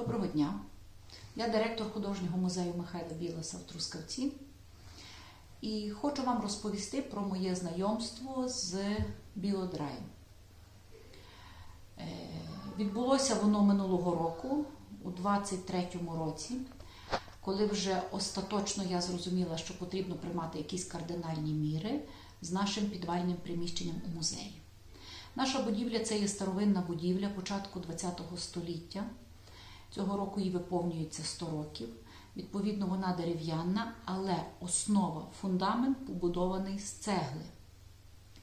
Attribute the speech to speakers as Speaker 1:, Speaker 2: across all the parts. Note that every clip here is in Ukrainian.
Speaker 1: Доброго дня. Я директор художнього музею Михайла Білоса в Трускавці. І хочу вам розповісти про моє знайомство з Білодраєм. Е, Відбулося воно минулого року, у 23-му році, коли вже остаточно я зрозуміла, що потрібно приймати якісь кардинальні міри з нашим підвальним приміщенням у музеї. Наша будівля це є старовинна будівля початку ХХ століття. Цього року їй виповнюється 100 років. Відповідно, вона дерев'яна, але основа, фундамент побудований з цегли.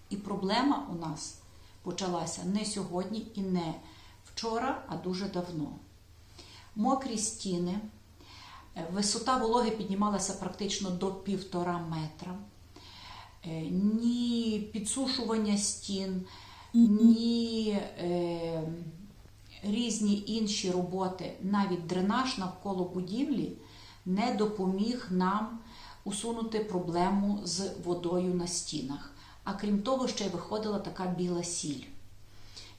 Speaker 1: І проблема у нас почалася не сьогодні і не вчора, а дуже давно. Мокрі стіни, е, висота вологи піднімалася практично до півтора метра. Е, Ні підсушування стін, ні різні інші роботи, навіть дренаж навколо будівлі не допоміг нам усунути проблему з водою на стінах. А крім того, ще й виходила така біла сіль.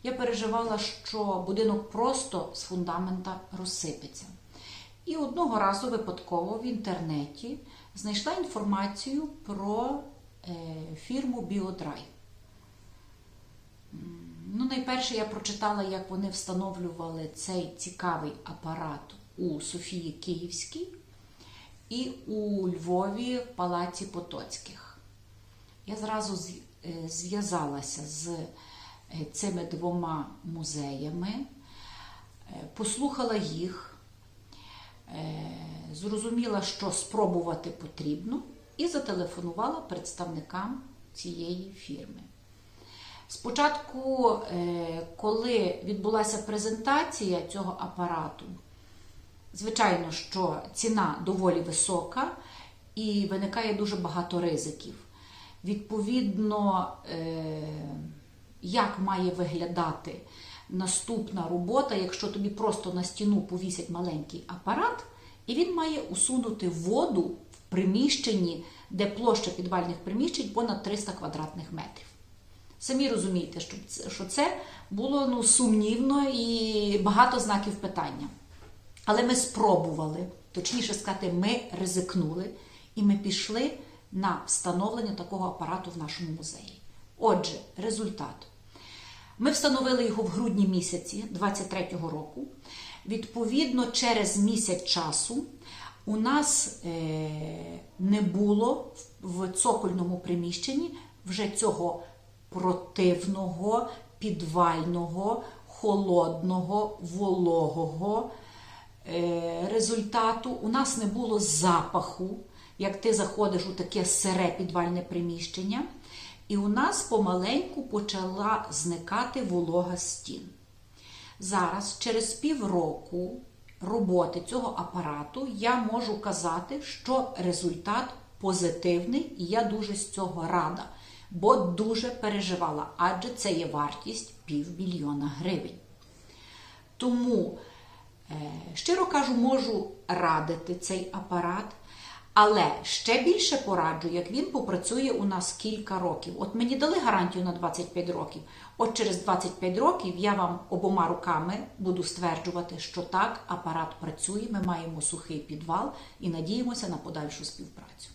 Speaker 1: Я переживала, що будинок просто з фундамента розсипеться. І одного разу випадково в інтернеті знайшла інформацію про е, фірму Біодрай. Найперше я прочитала, як вони встановлювали цей цікавий апарат у Софії Київській і у Львові Палаці Потоцьких. Я зразу е, зв'язалася з е, цими двома музеями, е, послухала їх, зрозуміла, що спробувати потрібно, і зателефонувала представникам цієї фірми. Спочатку, е, коли відбулася презентація цього апарату, звичайно, що ціна доволі висока і виникає дуже багато ризиків. Відповідно, е, як має виглядати наступна робота, якщо тобі просто на стіну повісять маленький апарат, і він має усунути воду в приміщенні, де площа підвальних приміщень понад 300 квадратних метрів. Самі розумієте, що це, було ну, сумнівно і багато знаків питання. Але ми спробували, точніше сказати, ми ризикнули, і ми пішли на встановлення такого апарату в нашому музеї. Отже, результат. Ми встановили його в грудні місяці 23-го року. Відповідно, через місяць часу у нас е, не було в цокольному приміщенні вже цього противного, підвального, холодного, вологого е, результату. У нас не було запаху, як ти заходиш у таке сире підвальне приміщення. І у нас помаленьку почала зникати волога стін. Зараз, через півроку роботи цього апарату, я можу казати, що результат позитивний, і я дуже з цього рада, бо дуже переживала, адже це є вартість півмільйона гривень. Тому, е, щиро кажу, можу радити цей апарат, але ще більше пораджу, як він попрацює у нас кілька років. От мені дали гарантію на 25 років. От через 25 років я вам обома руками буду стверджувати, що так, апарат працює, ми маємо сухий підвал і надіємося на подальшу співпрацю.